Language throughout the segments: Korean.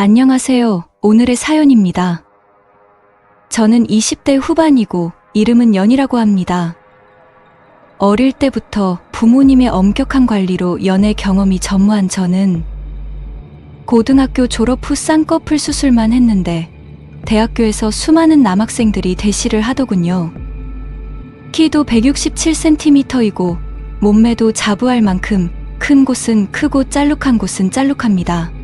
안녕하세요. 오늘의 사연입니다. 저는 20대 후반이고 이름은 연이라고 합니다. 어릴 때부터 부모님의 엄격한 관리로 연애 경험이 전무한 저는 고등학교 졸업 후 쌍꺼풀 수술만 했는데 대학교에서 수많은 남학생들이 대시를 하더군요. 키도 167cm이고 몸매도 자부할 만큼 큰 곳은 크고 짤룩한 곳은 짤룩합니다.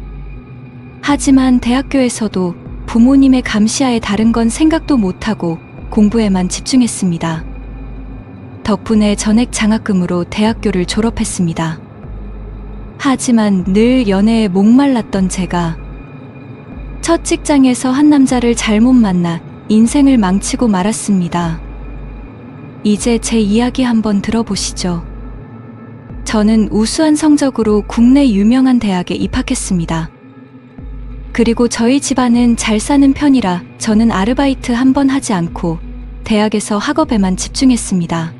하지만 대학교에서도 부모님의 감시하에 다른 건 생각도 못하고 공부에만 집중했습니다. 덕분에 전액 장학금으로 대학교를 졸업했습니다. 하지만 늘 연애에 목말랐던 제가 첫 직장에서 한 남자를 잘못 만나 인생을 망치고 말았습니다. 이제 제 이야기 한번 들어보시죠. 저는 우수한 성적으로 국내 유명한 대학에 입학했습니다. 그리고 저희 집안은 잘 사는 편이라 저는 아르바이트 한 번 하지 않고 대학에서 학업에만 집중했습니다.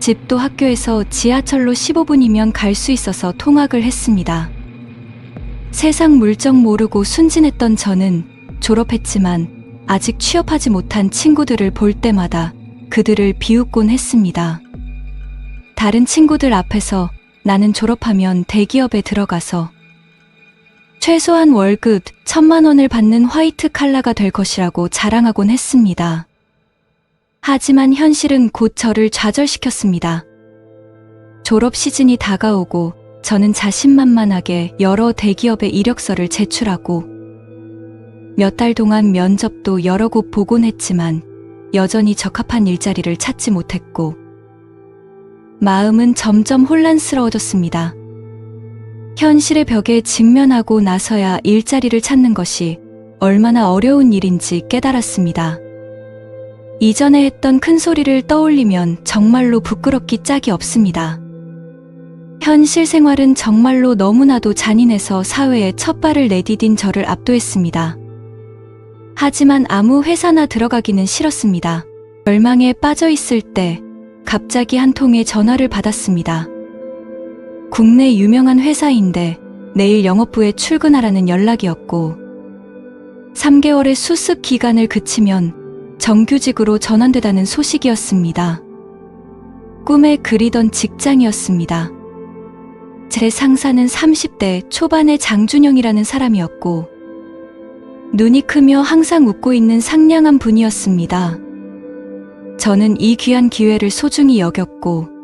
집도 학교에서 지하철로 15분이면 갈 수 있어서 통학을 했습니다. 세상 물정 모르고 순진했던 저는 졸업했지만 아직 취업하지 못한 친구들을 볼 때마다 그들을 비웃곤 했습니다. 다른 친구들 앞에서 나는 졸업하면 대기업에 들어가서 최소한 월급 천만 원을 받는 화이트 칼라가 될 것이라고 자랑하곤 했습니다. 하지만 현실은 곧 저를 좌절시켰습니다. 졸업 시즌이 다가오고 저는 자신만만하게 여러 대기업의 이력서를 제출하고 몇 달 동안 면접도 여러 곳 보곤 했지만 여전히 적합한 일자리를 찾지 못했고 마음은 점점 혼란스러워졌습니다. 현실의 벽에 직면하고 나서야 일자리를 찾는 것이 얼마나 어려운 일인지 깨달았습니다. 이전에 했던 큰 소리를 떠올리면 정말로 부끄럽기 짝이 없습니다. 현실 생활은 정말로 너무나도 잔인해서 사회에 첫 발을 내디딘 저를 압도했습니다. 하지만 아무 회사나 들어가기는 싫었습니다. 절망에 빠져 있을 때 갑자기 한 통의 전화를 받았습니다. 국내 유명한 회사인데 내일 영업부에 출근하라는 연락이었고 3개월의 수습 기간을 그치면 정규직으로 전환되다는 소식이었습니다. 꿈에 그리던 직장이었습니다. 제 상사는 30대 초반의 장준영이라는 사람이었고 눈이 크며 항상 웃고 있는 상냥한 분이었습니다. 저는 이 귀한 기회를 소중히 여겼고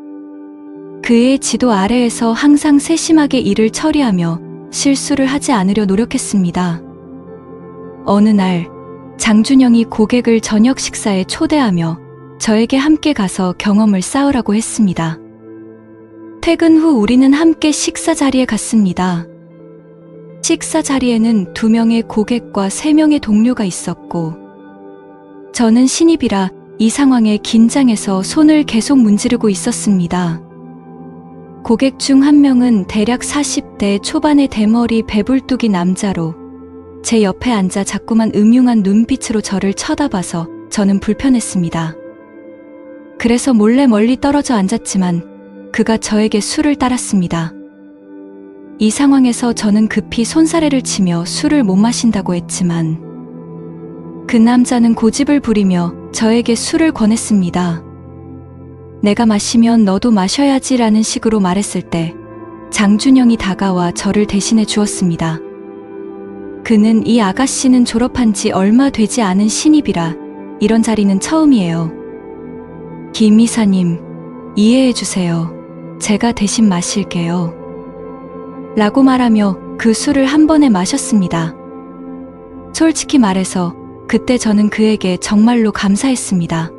그의 지도 아래에서 항상 세심하게 일을 처리하며 실수를 하지 않으려 노력했습니다. 어느 날 장준영이 고객을 저녁 식사에 초대하며 저에게 함께 가서 경험을 쌓으라고 했습니다. 퇴근 후 우리는 함께 식사 자리에 갔습니다. 식사 자리에는 두 명의 고객과 세 명의 동료가 있었고, 저는 신입이라 이 상황에 긴장해서 손을 계속 문지르고 있었습니다. 고객 중 한 명은 대략 40대 초반의 대머리 배불뚝이 남자로 제 옆에 앉아 자꾸만 음흉한 눈빛으로 저를 쳐다봐서 저는 불편했습니다. 그래서 몰래 멀리 떨어져 앉았지만 그가 저에게 술을 따랐습니다. 이 상황에서 저는 급히 손사래를 치며 술을 못 마신다고 했지만 그 남자는 고집을 부리며 저에게 술을 권했습니다. 내가 마시면 너도 마셔야지 라는 식으로 말했을 때 장준영이 다가와 저를 대신해 주었습니다. 그는 이 아가씨는 졸업한 지 얼마 되지 않은 신입이라 이런 자리는 처음이에요. 김 이사님, 이해해 주세요. 제가 대신 마실게요. 라고 말하며 그 술을 한 번에 마셨습니다. 솔직히 말해서 그때 저는 그에게 정말로 감사했습니다.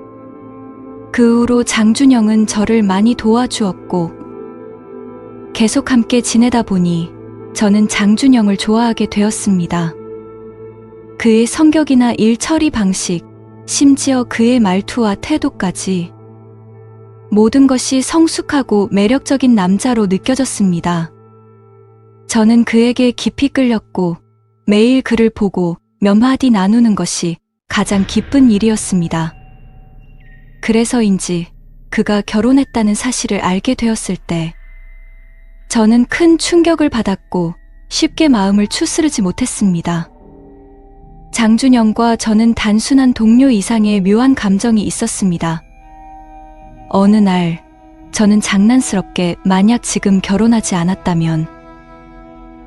그 후로 장준영은 저를 많이 도와주었고, 계속 함께 지내다 보니 저는 장준영을 좋아하게 되었습니다. 그의 성격이나 일 처리 방식, 심지어 그의 말투와 태도까지 모든 것이 성숙하고 매력적인 남자로 느껴졌습니다. 저는 그에게 깊이 끌렸고 매일 그를 보고 몇 마디 나누는 것이 가장 기쁜 일이었습니다. 그래서인지 그가 결혼했다는 사실을 알게 되었을 때 저는 큰 충격을 받았고 쉽게 마음을 추스르지 못했습니다. 장준영과 저는 단순한 동료 이상의 묘한 감정이 있었습니다. 어느 날, 저는 장난스럽게 만약 지금 결혼하지 않았다면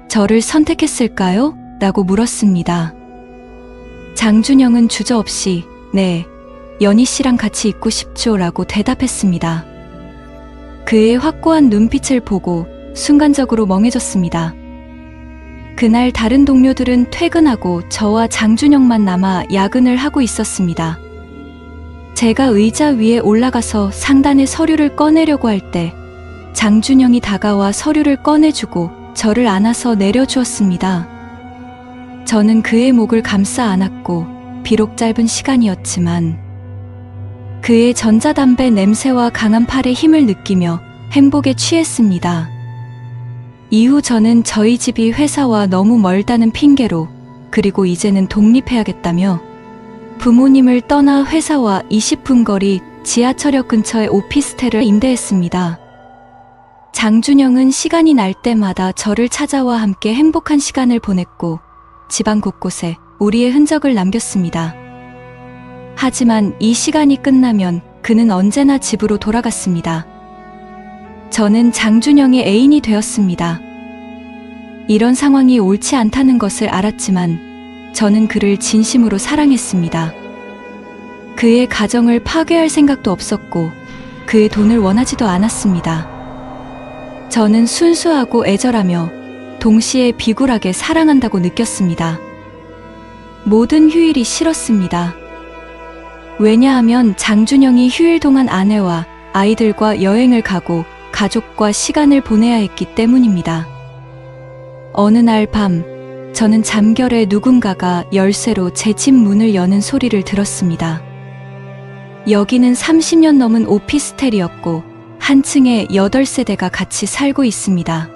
저를 선택했을까요? 라고 물었습니다. 장준영은 주저없이 네, 연희 씨랑 같이 있고 싶죠 라고 대답했습니다. 그의 확고한 눈빛을 보고 순간적으로 멍해졌습니다. 그날 다른 동료들은 퇴근하고 저와 장준영만 남아 야근을 하고 있었습니다. 제가 의자 위에 올라가서 상단의 서류를 꺼내려고 할 때 장준영이 다가와 서류를 꺼내주고 저를 안아서 내려주었습니다. 저는 그의 목을 감싸 안았고 비록 짧은 시간이었지만 그의 전자담배 냄새와 강한 팔의 힘을 느끼며 행복에 취했습니다. 이후 저는 저희 집이 회사와 너무 멀다는 핑계로 그리고 이제는 독립해야겠다며 부모님을 떠나 회사와 20분 거리 지하철역 근처의 오피스텔을 임대했습니다. 장준영은 시간이 날 때마다 저를 찾아와 함께 행복한 시간을 보냈고 집안 곳곳에 우리의 흔적을 남겼습니다. 하지만 이 시간이 끝나면 그는 언제나 집으로 돌아갔습니다. 저는 장준영의 애인이 되었습니다. 이런 상황이 옳지 않다는 것을 알았지만 저는 그를 진심으로 사랑했습니다. 그의 가정을 파괴할 생각도 없었고 그의 돈을 원하지도 않았습니다. 저는 순수하고 애절하며 동시에 비굴하게 사랑한다고 느꼈습니다. 모든 휴일이 싫었습니다. 왜냐하면 장준영이 휴일 동안 아내와 아이들과 여행을 가고 가족과 시간을 보내야 했기 때문입니다. 어느 날 밤, 저는 잠결에 누군가가 열쇠로 제 집 문을 여는 소리를 들었습니다. 여기는 30년 넘은 오피스텔이었고, 한 층에 8세대가 같이 살고 있습니다.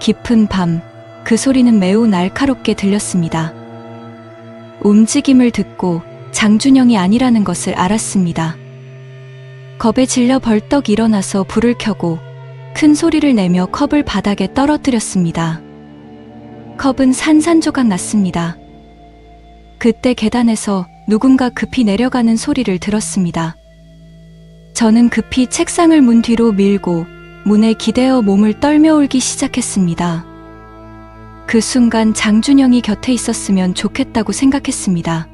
깊은 밤, 그 소리는 매우 날카롭게 들렸습니다. 움직임을 듣고 장준영이 아니라는 것을 알았습니다. 겁에 질려 벌떡 일어나서 불을 켜고 큰 소리를 내며 컵을 바닥에 떨어뜨렸습니다. 컵은 산산조각 났습니다. 그때 계단에서 누군가 급히 내려가는 소리를 들었습니다. 저는 급히 책상을 문 뒤로 밀고 문에 기대어 몸을 떨며 울기 시작했습니다. 그 순간 장준영이 곁에 있었으면 좋겠다고 생각했습니다.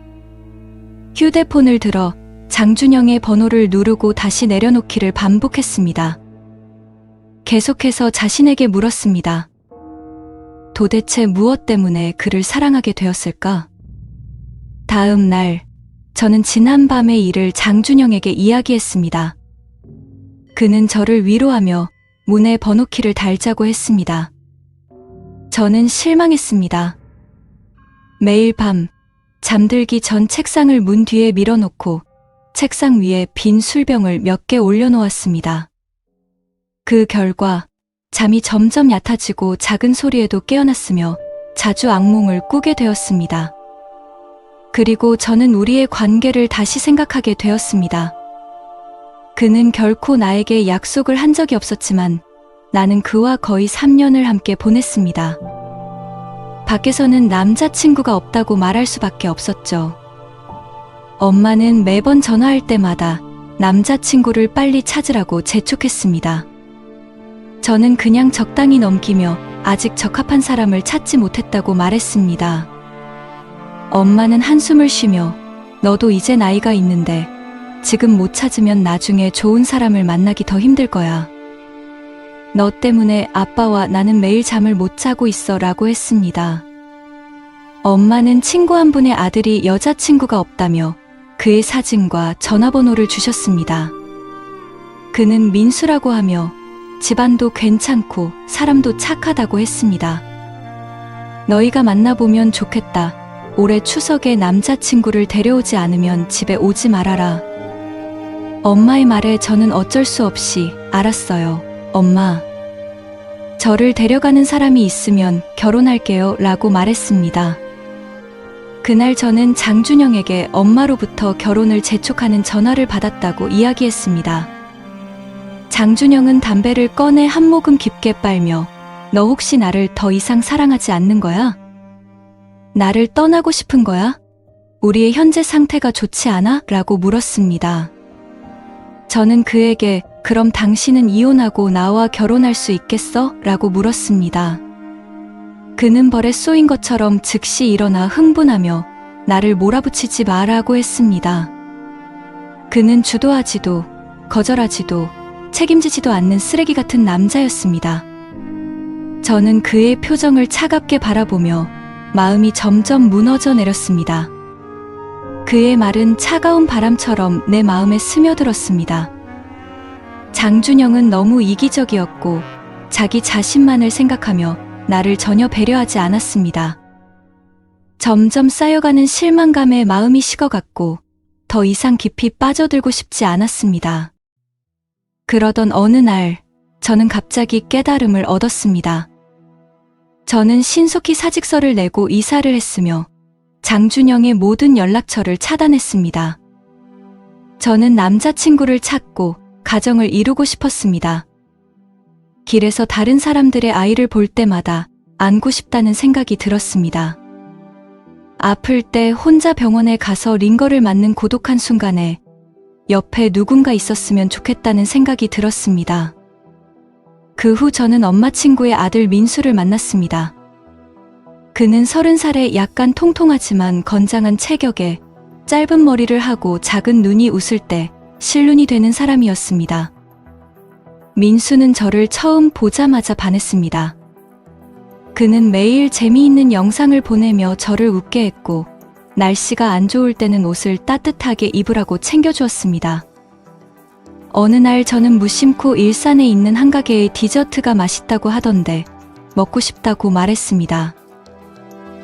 휴대폰을 들어 장준영의 번호를 누르고 다시 내려놓기를 반복했습니다. 계속해서 자신에게 물었습니다. 도대체 무엇 때문에 그를 사랑하게 되었을까? 다음 날, 저는 지난 밤의 일을 장준영에게 이야기했습니다. 그는 저를 위로하며 문에 번호키를 달자고 했습니다. 저는 실망했습니다. 매일 밤, 잠들기 전 책상을 문 뒤에 밀어놓고 책상 위에 빈 술병을 몇 개 올려놓았습니다. 그 결과 잠이 점점 얕아지고 작은 소리에도 깨어났으며 자주 악몽을 꾸게 되었습니다. 그리고 저는 우리의 관계를 다시 생각하게 되었습니다. 그는 결코 나에게 약속을 한 적이 없었지만 나는 그와 거의 3년을 함께 보냈습니다. 밖에서는 남자친구가 없다고 말할 수밖에 없었죠. 엄마는 매번 전화할 때마다 남자친구를 빨리 찾으라고 재촉했습니다. 저는 그냥 적당히 넘기며 아직 적합한 사람을 찾지 못했다고 말했습니다. 엄마는 한숨을 쉬며 너도 이제 나이가 있는데 지금 못 찾으면 나중에 좋은 사람을 만나기 더 힘들 거야. 너 때문에 아빠와 나는 매일 잠을 못 자고 있어 라고 했습니다. 엄마는 친구 한 분의 아들이 여자친구가 없다며 그의 사진과 전화번호를 주셨습니다. 그는 민수라고 하며 집안도 괜찮고 사람도 착하다고 했습니다. 너희가 만나보면 좋겠다. 올해 추석에 남자친구를 데려오지 않으면 집에 오지 말아라. 엄마의 말에 저는 어쩔 수 없이 알았어요. 엄마. 저를 데려가는 사람이 있으면 결혼할게요. 라고 말했습니다. 그날 저는 장준영에게 엄마로부터 결혼을 재촉하는 전화를 받았다고 이야기했습니다. 장준영은 담배를 꺼내 한 모금 깊게 빨며 너 혹시 나를 더 이상 사랑하지 않는 거야? 나를 떠나고 싶은 거야? 우리의 현재 상태가 좋지 않아? 라고 물었습니다. 저는 그에게 그럼 당신은 이혼하고 나와 결혼할 수 있겠어? 라고 물었습니다. 그는 벌에 쏘인 것처럼 즉시 일어나 흥분하며 나를 몰아붙이지 마라고 했습니다. 그는 주도하지도 거절하지도 책임지지도 않는 쓰레기 같은 남자였습니다. 저는 그의 표정을 차갑게 바라보며 마음이 점점 무너져 내렸습니다. 그의 말은 차가운 바람처럼 내 마음에 스며들었습니다. 장준영은 너무 이기적이었고 자기 자신만을 생각하며 나를 전혀 배려하지 않았습니다. 점점 쌓여가는 실망감에 마음이 식어갔고 더 이상 깊이 빠져들고 싶지 않았습니다. 그러던 어느 날 저는 갑자기 깨달음을 얻었습니다. 저는 신속히 사직서를 내고 이사를 했으며 장준영의 모든 연락처를 차단했습니다. 저는 남자친구를 찾고 가정을 이루고 싶었습니다. 길에서 다른 사람들의 아이를 볼 때마다 안고 싶다는 생각이 들었습니다. 아플 때 혼자 병원에 가서 링거를 맞는 고독한 순간에 옆에 누군가 있었으면 좋겠다는 생각이 들었습니다. 그 후 저는 엄마 친구의 아들 민수를 만났습니다. 그는 서른 살에 약간 통통하지만 건장한 체격에 짧은 머리를 하고 작은 눈이 웃을 때 실눈이 되는 사람이었습니다. 민수는 저를 처음 보자마자 반했습니다. 그는 매일 재미있는 영상을 보내며 저를 웃게 했고, 날씨가 안 좋을 때는 옷을 따뜻하게 입으라고 챙겨주었습니다. 어느 날 저는 무심코 일산에 있는 한 가게의 디저트가 맛있다고 하던데, 먹고 싶다고 말했습니다.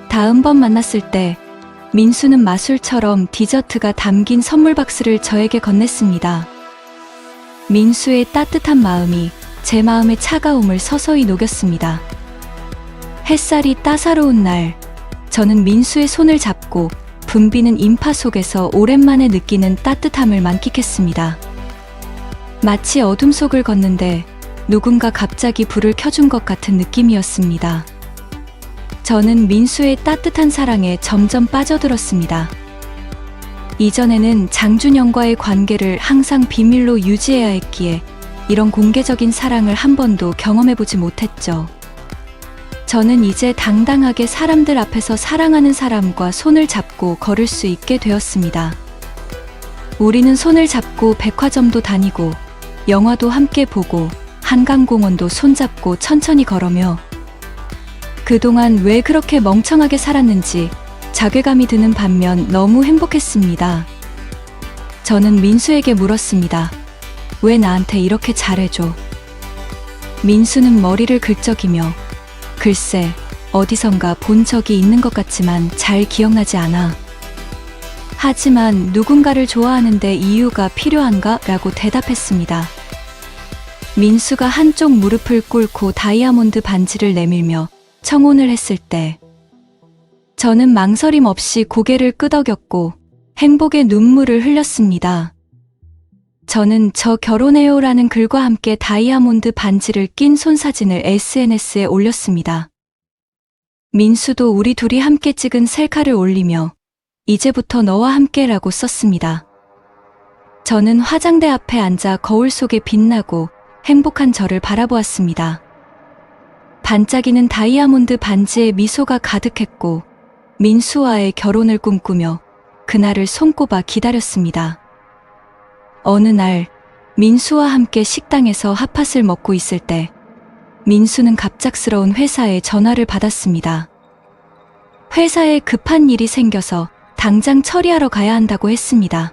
다음 번 만났을 때, 민수는 마술처럼 디저트가 담긴 선물 박스를 저에게 건넸습니다. 민수의 따뜻한 마음이 제 마음의 차가움을 서서히 녹였습니다. 햇살이 따사로운 날, 저는 민수의 손을 잡고 붐비는 인파 속에서 오랜만에 느끼는 따뜻함을 만끽했습니다. 마치 어둠 속을 걷는데 누군가 갑자기 불을 켜준 것 같은 느낌이었습니다. 저는 민수의 따뜻한 사랑에 점점 빠져들었습니다. 이전에는 장준영과의 관계를 항상 비밀로 유지해야 했기에 이런 공개적인 사랑을 한 번도 경험해보지 못했죠. 저는 이제 당당하게 사람들 앞에서 사랑하는 사람과 손을 잡고 걸을 수 있게 되었습니다. 우리는 손을 잡고 백화점도 다니고 영화도 함께 보고 한강공원도 손잡고 천천히 걸으며 그동안 왜 그렇게 멍청하게 살았는지 자괴감이 드는 반면 너무 행복했습니다. 저는 민수에게 물었습니다. 왜 나한테 이렇게 잘해줘? 민수는 머리를 긁적이며 글쎄, 어디선가 본 적이 있는 것 같지만 잘 기억나지 않아. 하지만 누군가를 좋아하는데 이유가 필요한가? 라고 대답했습니다. 민수가 한쪽 무릎을 꿇고 다이아몬드 반지를 내밀며 청혼을 했을 때, 저는 망설임 없이 고개를 끄덕였고 행복의 눈물을 흘렸습니다. 저는 저 결혼해요라는 글과 함께 다이아몬드 반지를 낀 손사진을 SNS에 올렸습니다. 민수도 우리 둘이 함께 찍은 셀카를 올리며 이제부터 너와 함께라고 썼습니다. 저는 화장대 앞에 앉아 거울 속에 빛나고 행복한 저를 바라보았습니다. 반짝이는 다이아몬드 반지에 미소가 가득했고 민수와의 결혼을 꿈꾸며 그날을 손꼽아 기다렸습니다. 어느 날 민수와 함께 식당에서 핫팟을 먹고 있을 때 민수는 갑작스러운 회사에 전화를 받았습니다. 회사에 급한 일이 생겨서 당장 처리하러 가야 한다고 했습니다.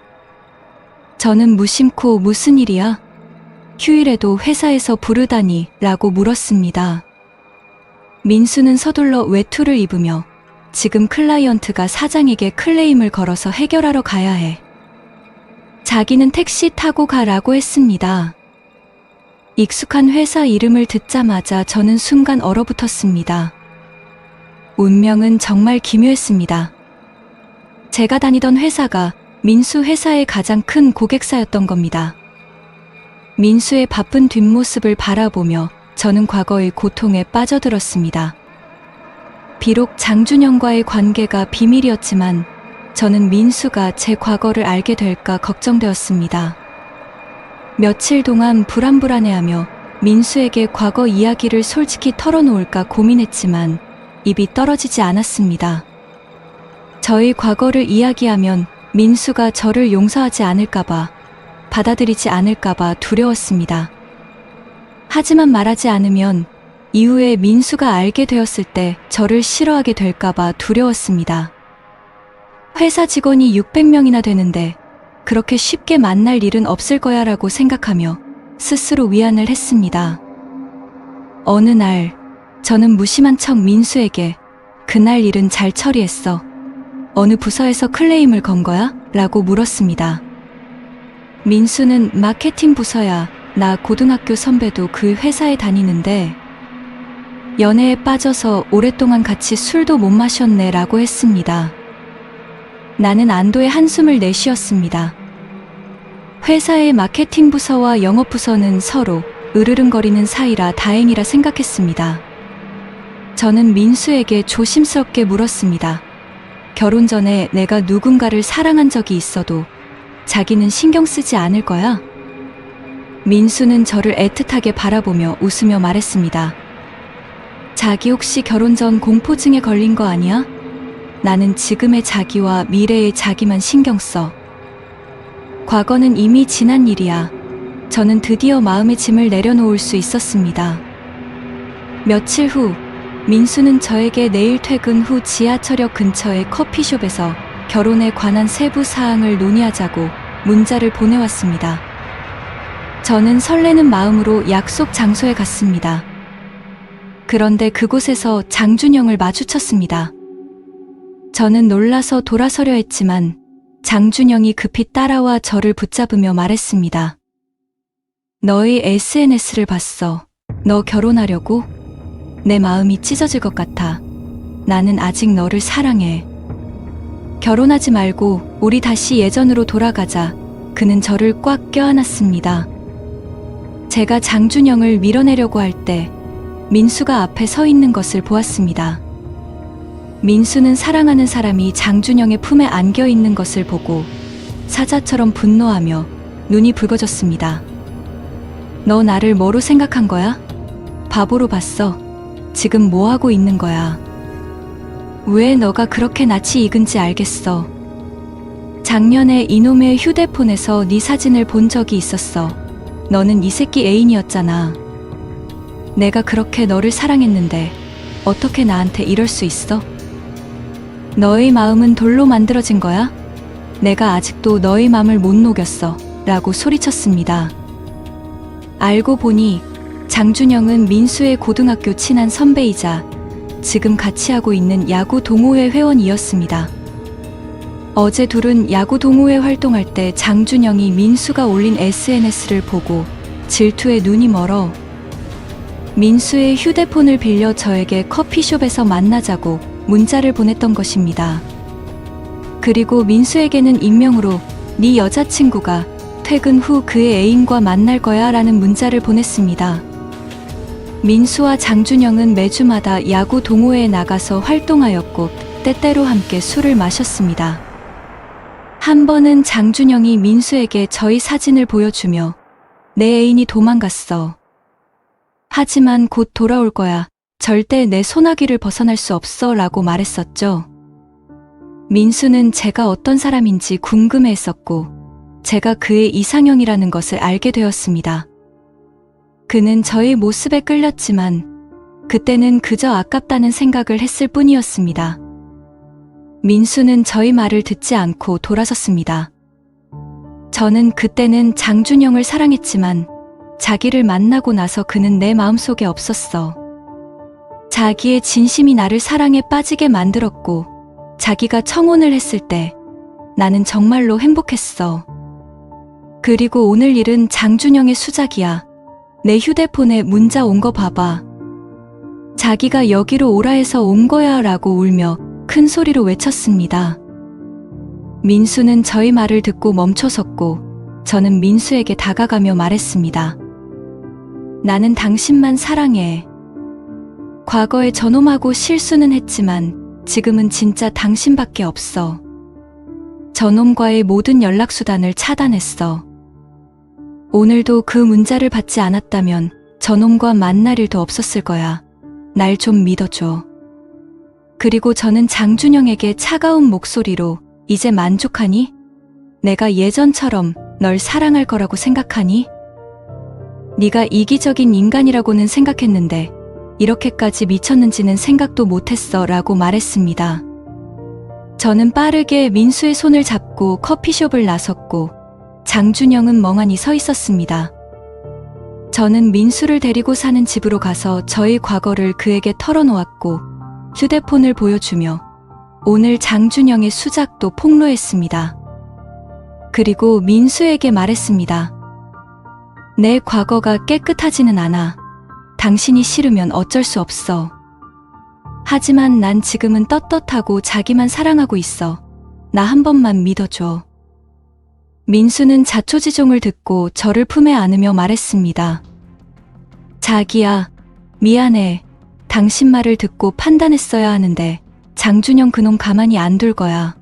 저는 무심코 무슨 일이야? 휴일에도 회사에서 부르다니 라고 물었습니다. 민수는 서둘러 외투를 입으며 지금 클라이언트가 사장에게 클레임을 걸어서 해결하러 가야 해. 자기는 택시 타고 가라고 했습니다. 익숙한 회사 이름을 듣자마자 저는 순간 얼어붙었습니다. 운명은 정말 기묘했습니다. 제가 다니던 회사가 민수 회사의 가장 큰 고객사였던 겁니다. 민수의 바쁜 뒷모습을 바라보며 저는 과거의 고통에 빠져들었습니다. 비록 장준영과의 관계가 비밀이었지만 저는 민수가 제 과거를 알게 될까 걱정되었습니다. 며칠 동안 불안불안해하며 민수에게 과거 이야기를 솔직히 털어놓을까 고민했지만 입이 떨어지지 않았습니다. 저희 과거를 이야기하면 민수가 저를 용서하지 않을까봐, 받아들이지 않을까봐 두려웠습니다. 하지만 말하지 않으면 이후에 민수가 알게 되었을 때 저를 싫어하게 될까봐 두려웠습니다. 회사 직원이 600명이나 되는데 그렇게 쉽게 만날 일은 없을 거야 라고 생각하며 스스로 위안을 했습니다. 어느 날 저는 무심한 척 민수에게 그날 일은 잘 처리했어. 어느 부서에서 클레임을 건 거야? 라고 물었습니다. 민수는 마케팅 부서야. 나 고등학교 선배도 그 회사에 다니는데 연애에 빠져서 오랫동안 같이 술도 못 마셨네 라고 했습니다. 나는 안도의 한숨을 내쉬었습니다. 회사의 마케팅 부서와 영업 부서는 서로 으르릉거리는 사이라 다행이라 생각했습니다. 저는 민수에게 조심스럽게 물었습니다. 결혼 전에 내가 누군가를 사랑한 적이 있어도 자기는 신경 쓰지 않을 거야? 민수는 저를 애틋하게 바라보며 웃으며 말했습니다. 자기 혹시 결혼 전 공포증에 걸린 거 아니야? 나는 지금의 자기와 미래의 자기만 신경 써. 과거는 이미 지난 일이야. 저는 드디어 마음의 짐을 내려놓을 수 있었습니다. 며칠 후, 민수는 저에게 내일 퇴근 후 지하철역 근처의 커피숍에서 결혼에 관한 세부 사항을 논의하자고 문자를 보내왔습니다. 저는 설레는 마음으로 약속 장소에 갔습니다. 그런데 그곳에서 장준영을 마주쳤습니다. 저는 놀라서 돌아서려 했지만 장준영이 급히 따라와 저를 붙잡으며 말했습니다. 너의 SNS를 봤어. 너 결혼하려고? 내 마음이 찢어질 것 같아. 나는 아직 너를 사랑해. 결혼하지 말고 우리 다시 예전으로 돌아가자. 그는 저를 꽉 껴안았습니다. 제가 장준영을 밀어내려고 할 때 민수가 앞에 서 있는 것을 보았습니다. 민수는 사랑하는 사람이 장준영의 품에 안겨 있는 것을 보고 사자처럼 분노하며 눈이 붉어졌습니다. 너 나를 뭐로 생각한 거야? 바보로 봤어. 지금 뭐 하고 있는 거야? 왜 너가 그렇게 낯이 익은지 알겠어. 작년에 이놈의 휴대폰에서 네 사진을 본 적이 있었어. 너는 이 새끼 애인이었잖아. 내가 그렇게 너를 사랑했는데 어떻게 나한테 이럴 수 있어? 너의 마음은 돌로 만들어진 거야? 내가 아직도 너의 마음을 못 녹였어. 라고 소리쳤습니다. 알고 보니 장준영은 민수의 고등학교 친한 선배이자 지금 같이 하고 있는 야구 동호회 회원이었습니다. 어제 둘은 야구 동호회 활동할 때 장준영이 민수가 올린 SNS를 보고 질투에 눈이 멀어 민수의 휴대폰을 빌려 저에게 커피숍에서 만나자고 문자를 보냈던 것입니다. 그리고 민수에게는 익명으로 네 여자친구가 퇴근 후 그의 애인과 만날 거야 라는 문자를 보냈습니다. 민수와 장준영은 매주마다 야구 동호회에 나가서 활동하였고 때때로 함께 술을 마셨습니다. 한 번은 장준영이 민수에게 저희 사진을 보여주며 내 애인이 도망갔어. 하지만 곧 돌아올 거야. 절대 내 소나기를 벗어날 수 없어 라고 말했었죠. 민수는 제가 어떤 사람인지 궁금해 했었고, 제가 그의 이상형이라는 것을 알게 되었습니다. 그는 저의 모습에 끌렸지만, 그때는 그저 아깝다는 생각을 했을 뿐이었습니다. 민수는 저희 말을 듣지 않고 돌아섰습니다. 저는 그때는 장준영을 사랑했지만, 자기를 만나고 나서 그는 내 마음속에 없었어. 자기의 진심이 나를 사랑에 빠지게 만들었고, 자기가 청혼을 했을 때 나는 정말로 행복했어. 그리고 오늘 일은 장준영의 수작이야. 내 휴대폰에 문자 온 거 봐봐. 자기가 여기로 오라 해서 온 거야 라고 울며 큰 소리로 외쳤습니다. 민수는 저희 말을 듣고 멈춰섰고, 저는 민수에게 다가가며 말했습니다. 나는 당신만 사랑해. 과거에 저놈하고 실수는 했지만 지금은 진짜 당신밖에 없어. 저놈과의 모든 연락수단을 차단했어. 오늘도 그 문자를 받지 않았다면 저놈과 만날 일도 없었을 거야. 날 좀 믿어줘. 그리고 저는 장준영에게 차가운 목소리로 이제 만족하니? 내가 예전처럼 널 사랑할 거라고 생각하니? 네가 이기적인 인간이라고는 생각했는데 이렇게까지 미쳤는지는 생각도 못했어 라고 말했습니다. 저는 빠르게 민수의 손을 잡고 커피숍을 나섰고 장준영은 멍하니 서 있었습니다. 저는 민수를 데리고 사는 집으로 가서 저의 과거를 그에게 털어놓았고 휴대폰을 보여주며 오늘 장준영의 수작도 폭로했습니다. 그리고 민수에게 말했습니다. 내 과거가 깨끗하지는 않아. 당신이 싫으면 어쩔 수 없어. 하지만 난 지금은 떳떳하고 자기만 사랑하고 있어. 나 한 번만 믿어줘. 민수는 자초지종을 듣고 저를 품에 안으며 말했습니다. 자기야, 미안해. 당신 말을 듣고 판단했어야 하는데 장준영 그놈 가만히 안 둘 거야.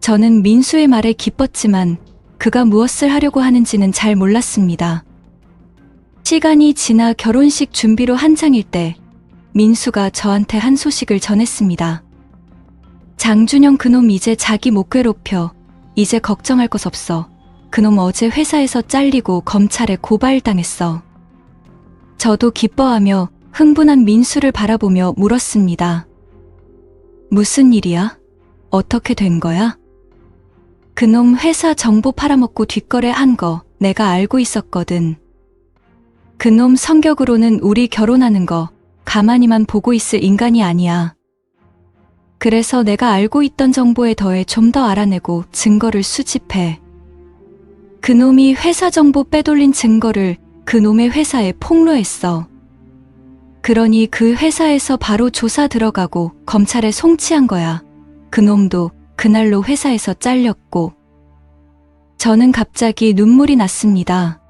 저는 민수의 말에 기뻤지만 그가 무엇을 하려고 하는지는 잘 몰랐습니다. 시간이 지나 결혼식 준비로 한창일 때 민수가 저한테 한 소식을 전했습니다. 장준영 그놈 이제 자기 못 괴롭혀. 이제 걱정할 것 없어. 그놈 어제 회사에서 잘리고 검찰에 고발당했어. 저도 기뻐하며 흥분한 민수를 바라보며 물었습니다. 무슨 일이야? 어떻게 된 거야? 그놈 회사 정보 팔아먹고 뒷거래 한 거 내가 알고 있었거든. 그놈 성격으로는 우리 결혼하는 거 가만히만 보고 있을 인간이 아니야. 그래서 내가 알고 있던 정보에 더해 좀 더 알아내고 증거를 수집해. 그놈이 회사 정보 빼돌린 증거를 그놈의 회사에 폭로했어. 그러니 그 회사에서 바로 조사 들어가고 검찰에 송치한 거야. 그놈도 그날로 회사에서 잘렸고. 저는 갑자기 눈물이 났습니다.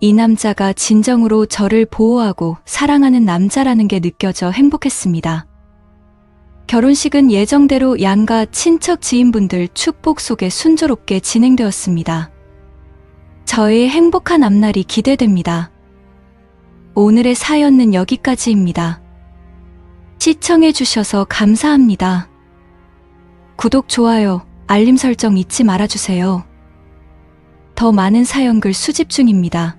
이 남자가 진정으로 저를 보호하고 사랑하는 남자라는 게 느껴져 행복했습니다. 결혼식은 예정대로 양가 친척 지인분들 축복 속에 순조롭게 진행되었습니다. 저의 행복한 앞날이 기대됩니다. 오늘의 사연은 여기까지입니다. 시청해주셔서 감사합니다. 구독, 좋아요, 알림 설정 잊지 말아주세요. 더 많은 사연글 수집 중입니다.